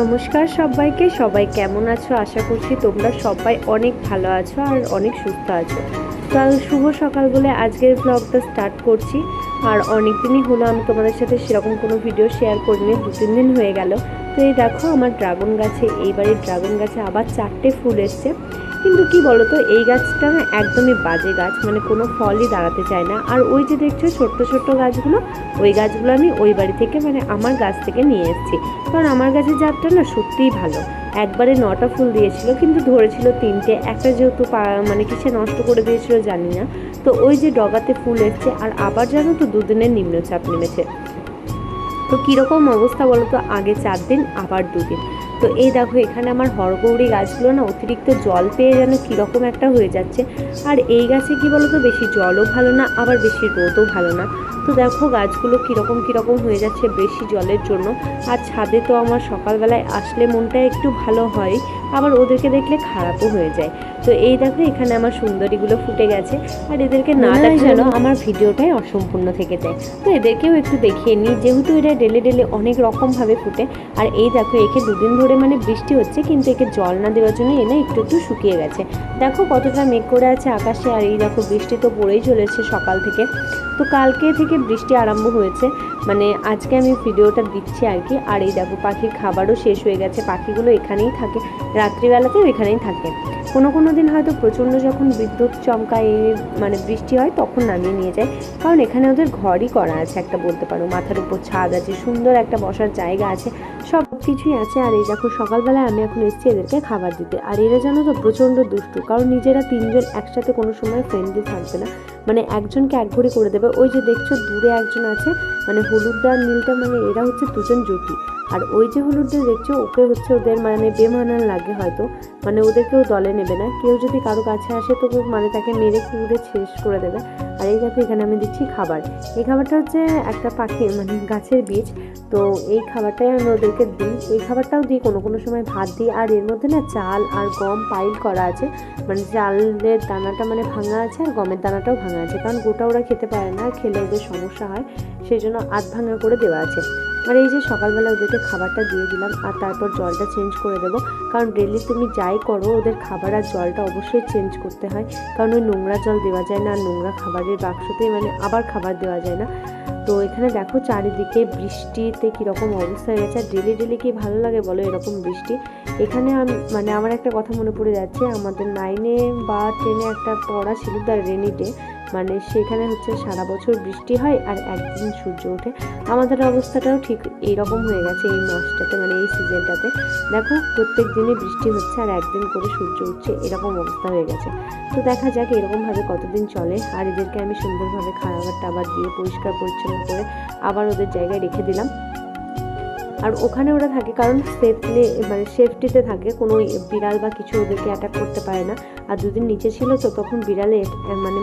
নমস্কার সবাইকে, সবাই কেমন আছো? আশা করছি তোমরা সবাই অনেক ভালো আছো আর অনেক সুস্থ আছো। কাল শুভ সকাল বলে আজকের ব্লগটা স্টার্ট করছি। আর অনেক দিনই হলো আমি তোমাদের সাথে সেরকম কোনো ভিডিও শেয়ার করিনি, দু, তিন দিন হয়ে গেল। তো এই দেখো, আমার ড্রাগন গাছে, এইবারের ড্রাগন গাছে আবার চারটে ফুল এসছে। কিন্তু কি বলতো, এই গাছটা না একদমই বাজে গাছ মানে কোনো ফলই দাঁড়াতে চায় না। আর ওই যে দেখছ ছোট্ট ছোট্ট গাছগুলো, ওই গাছগুলো আমি ওই বাড়ি থেকে মানে আমার গাছ থেকে নিয়ে এসেছি। কারণ আমার গাছের জাতটা না সত্যিই ভালো। একবারে নটা ফুল দিয়েছিল, কিন্তু ধরেছিল তিনটে। একটা যেহেতু মানে কিসে নষ্ট করে দিয়েছিল জানি না। তো ওই যে ডগাতে ফুল এসছে, আর আবার জানো তো দুদিনের নিম্নচাপ নেমেছে। তো কীরকম অবস্থা বলো তো আগে চার দিন, আবার দুদিন। তো এই দেখো, এখানে আমার হরগৌরী গাছগুলো না অতিরিক্ত জল পেয়ে যেন কীরকম একটা হয়ে যাচ্ছে। আর এই গাছে কি বলো তো বেশি জলও ভালো না, আবার বেশি রোদও ভালো না। তো দেখো গাছগুলো কীরকম কীরকম হয়ে যাচ্ছে বেশি জলের জন্য। আর ছাদে তো আমার সকালবেলায় আসলে মনটা একটু ভালো হয় আবার ওদেরকে দেখলে খারাপও হয়ে যায়। তো এই দেখো এখানে আমার সুন্দরীগুলো ফুটে গেছে আর এদেরকে না হয় দেখা যেন যেন আমার ভিডিওটাই অসম্পূর্ণ থেকে যায়। তো এদেরকেও একটু দেখিয়ে নিই যেহেতু এরা ডেলে ডেলে অনেক রকমভাবে ফুটে আর এই দেখো একে দুদিন ধরে মানে বৃষ্টি হচ্ছে কিন্তু একে জল না দেওয়ার জন্য এনে একটু একটু শুকিয়ে গেছে। দেখো কতটা মেঘ করে আছে আকাশে আর এই দেখো বৃষ্টি তো পড়েই চলেছে সকাল থেকে। তো কালকে থেকে বৃষ্টি আরম্ভ হয়েছে। মানে আজকে আমি ভিডিওটা দিচ্ছি আর কি। আর এই দেখো, পাখির খাবারও শেষ হয়ে গেছে। পাখিগুলো এখানেই থাকে। রাত্রিবেলাতেও এখানেই থাকে। কোনো কোনো দিন হয়তো প্রচণ্ড যখন বিদ্যুৎ চমকায় মানে বৃষ্টি হয়, তখন নামিয়ে নিয়ে যায়। কারণ এখানে ওদের ঘরই করা আছে, একটা বলতে পারো। মাথার উপর ছাদ আছে, সুন্দর একটা বসার জায়গা আছে সব কিছুই আছে। আর এই দেখো, সকালবেলায় আমি এখন এসেছি এদেরকে খাবার দিতে। আর এরা জানো তো প্রচণ্ড দুষ্টু, কারণ নিজেরা তিনজন একসাথে কোনো সময় ফ্রেন্ডলি থাকবে না। মানে একজনকে এক ঘড়ি করে দেবে। ওই যে দেখছ, দূরে একজন আছে মানে হলুদটা আর নীলটা মানে এরা হচ্ছে দুজন জুটি আর ওই যে হলুদটা দেখছ, ওকে হচ্ছে ওদের মানে বেমানান লাগে হয়তো। মানে ওদেরকেও দলে নেবে। না। কেউ যদি কারও কাছে আসে তো মানে তাকে মেরে কুড়ে শেষ করে দেবে। আর এই দেখো, এখানে আমি দিচ্ছি খাবার। এই খাবারটা হচ্ছে একটা পাখি মানে গাছের বীজ। তো এই খাবারটাই আমি ওদেরকে দিই। এই খাবারটাও দিই কোনো কোনো সময় ভাত দিই। আর এর মধ্যে না চাল আর গম পাইল করা আছে। মানে চালের দানাটা মানে ভাঙা আছে আর গমের দানাটাও ভাঙা আছে। কারণ গোটা ওরা খেতে পারে না, খেলে ওদের সমস্যা হয়। সেই জন্য আধ ভাঙা করে দেওয়া আছে। আর এই যে সকালবেলা ওদেরকে খাবারটা দিয়ে দিলাম, আর তারপর জলটা চেঞ্জ করে দেবো। কারণ ডেলি তুমি যাই করো, ওদের খাবার আর জলটা অবশ্যই চেঞ্জ করতে হয়। কারণ ওই নোংরা জল দেওয়া যায় না, আর নোংরা খাবারের বাক্সতেই মানে আবার খাবার দেওয়া যায় না। তো এখানে দেখো চারিদিকে বৃষ্টিতে কীরকম অবস্থা হয়ে গেছে। আর ডেলি ডেলি কি ভালো লাগে বলো এরকম বৃষ্টি? এখানে মানে আমার একটা কথা মনে পড়ে যাচ্ছে, আমাদের নাইনে বা টেনে একটা পড়া ছিল দ্য রেনি ডে মানে সেখানে হচ্ছে সারা বছর বৃষ্টি হয় আর একদিন সূর্য ওঠে। আমাদের অবস্থাটাও ঠিক এইরকম হয়ে গেছে এই মাসটাতে মানে এই সিজনটাতে দেখো, প্রত্যেক দিনে বৃষ্টি হচ্ছে আর একদিন করে সূর্য উঠছে, এরকম অবস্থা হয়ে গেছে। তো দেখা যাক এরকমভাবে কতদিন চলে। আর এদেরকে আমি সুন্দরভাবে খাবার টাবার দিয়ে পরিষ্কার পরিচ্ছন্ন করে আবার ওদের জায়গায় রেখে দিলাম। আর ওখানে ওরা থাকে, কারণ সেফলি মানে সেফটিতে থাকে, কোনো বিড়াল বা কিছু ওদেরকে অ্যাটাক করতে পারে না। আর দুদিন নিচে ছিল তো, তখন বিড়ালে মানে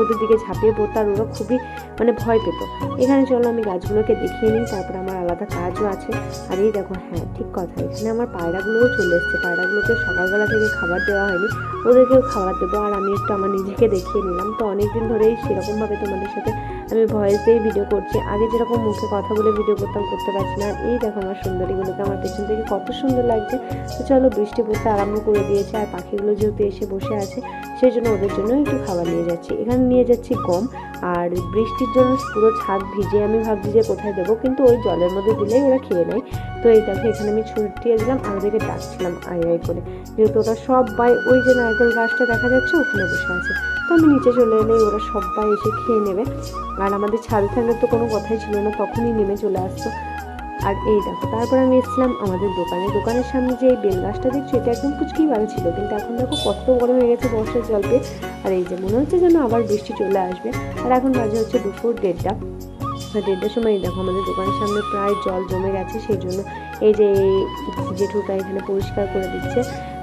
ওদের দিকে ঝাঁপিয়ে পড়তো আর ওরা খুবই মানে ভয় পেত। এখানে চলো আমি গাছগুলোকে দেখিয়ে নিই, তারপরে আমার আলাদা কাজও আছে। আর এই দেখো হ্যাঁ ঠিক কথা, এখানে আমার পায়রাগুলোও চলে এসছে। পায়রাগুলোকে সকালবেলা থেকে খাবার দেওয়া হয়নি, ওদেরকেও খাবার দেবো। আর আমি একটু আমার নিজেকে দেখিয়ে নিলাম। তো অনেক দিন ধরেই সেরকমভাবে তোমাদের সাথে আমি ভয়েস দিয়ে ভিডিও করছি। আগে যেরকম মুখে কথা বলে ভিডিও করতাম, করতে পারছি না। এই দেখো আমার সুন্দরীগুলোকে, আমার পেছন থেকে কত সুন্দর লাগছে। তো চলো বৃষ্টি পড়তে আরম্ভ করে দিয়েছে। আর পাখিগুলো যেহেতু এসে বসে আছে সেই জন্য ওদের জন্য একটু খাবার নিয়ে যাচ্ছি। এখানে নিয়ে যাচ্ছি গম আর বৃষ্টির জন্য পুরো ছাদ ভিজে আমি ভাবছি যে কোথায় দেবো, কিন্তু ওই জলের মধ্যে দিলেই ওরা খেয়ে নেয়। তো এই দেখো, এখানে আমি ছুটিয়ে দিলাম আর ওদেরকে ডাকছিলাম আই আই করে। যেহেতু ওরা সবাই ওই যে নারকেল গাছটা দেখা যাচ্ছে, ওখানে বসে আছে। তো আমি নিচে চলে এলেই ওরা সবাই এসে খেয়ে নেবে। আর আমাদের ছাদে থাকার তো কোনো কথাই ছিল না, তখনই নেমে চলে আসতো। আর এই দেখো, তারপর আমি এসেছিলাম আমাদের দোকানে। দোকানের সামনে যে এই বেল গাছটা দেখছি, এটা একদম কুচকি ছিল, কিন্তু এখন দেখো কত বড় হয়ে গেছে বর্ষার জলকে আর এই যে মনে হচ্ছে যেন আবার বৃষ্টি চলে আসবে। আর এখন বাজে হচ্ছে দুপুর দেড়টা। আর দেড়টার সময় দেখো আমাদের দোকানের সামনে প্রায় জল জমে গেছে, সেই জন্য এই যে জেঠুটা এখানে পরিষ্কার করে দিচ্ছে।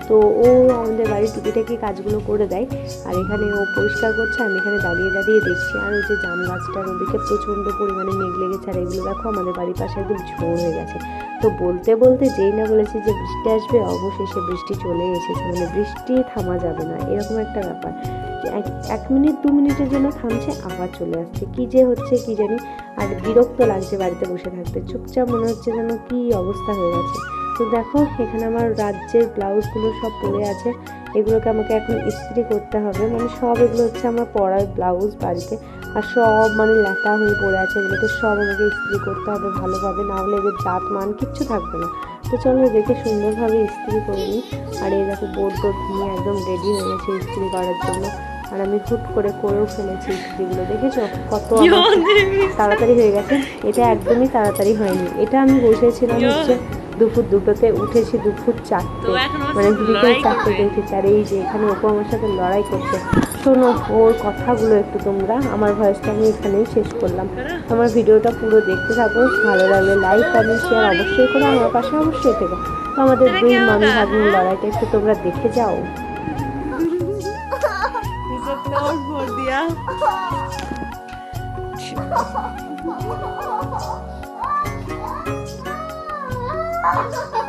তো ও আমাদের বাড়ির টুকিটাকি কাজগুলো করে দেয়। আর এখানে ও পরিষ্কার করছে, আমি এখানে দাঁড়িয়ে দাঁড়িয়ে দেখছি। আর ওই যে জাম গাছটার ওদিকে প্রচণ্ড পরিমাণে মেঘ লেগেছে, আর এগুলো দেখো আমাদের বাড়ির পাশে একদম ঝোড় হয়ে গেছে। তো বলতে বলতে যেই না বলেছি যে বৃষ্টি আসবে, অবশেষে বৃষ্টি চলে এসেছে। মানে বৃষ্টি থামা যাবে না, এরকম একটা ব্যাপার। এক এক মিনিট, দু মিনিটের জন্য থামছে, আবার চলে আসছে। কি যে হচ্ছে কি জানি? আর বিরক্ত লাগছে বাড়িতে বসে থাকতে। চুপচাপ মনে হচ্ছে যেন কি অবস্থা হয়ে গেছে। তো দেখো এখানে আমার রাজ্যের ব্লাউজগুলো সব পরে আছে। এগুলোকে আমাকে এখন ইস্ত্রি করতে হবে। মানে সব এগুলো হচ্ছে আমার পরার ব্লাউজ বাড়িতে। আর সব মানে ল্যাটা হয়ে পড়ে আছে এগুলোকে সব আমাকে ইস্ত্রি করতে হবে ভালোভাবে। না হলে এদের জাত মান কিচ্ছু থাকবে না। তো চলো এদেরকে সুন্দরভাবে ইস্ত্রি করে নিই। আর এই দেখো বোর্ড বোর্ড নিয়ে একদম রেডি হয়ে গেছে ইস্ত্রি করার জন্য। আর আমি হুট করে করেও ফেলেছি ইস্ত্রিগুলো। দেখেছ? কত তাড়াতাড়ি হয়ে গেছে। এটা একদমই তাড়াতাড়ি হয়নি। এটা আমি বসেছিলাম হচ্ছে দুপুর দুটোতে উঠেছি দুপুর চারটে। মানে বিকেল চারটেতে উঠেছি আর এই যে এখানে ওপর আমার সাথে লড়াই করছে। শোনো ওর কথাগুলো একটু তোমরা। আমার ভয়েসটা আমি এখানেই শেষ করলাম। আমার ভিডিওটা পুরো দেখতে থাকো। ভালো লাগলে লাইক কমেন্ট শেয়ার অবশ্যই করো। আমার পাশে অবশ্যই থেকো। তো আমাদের দুই মামি ভাগ্নির লড়াইটা একটু তোমরা দেখে যাও। দিয়া Ah,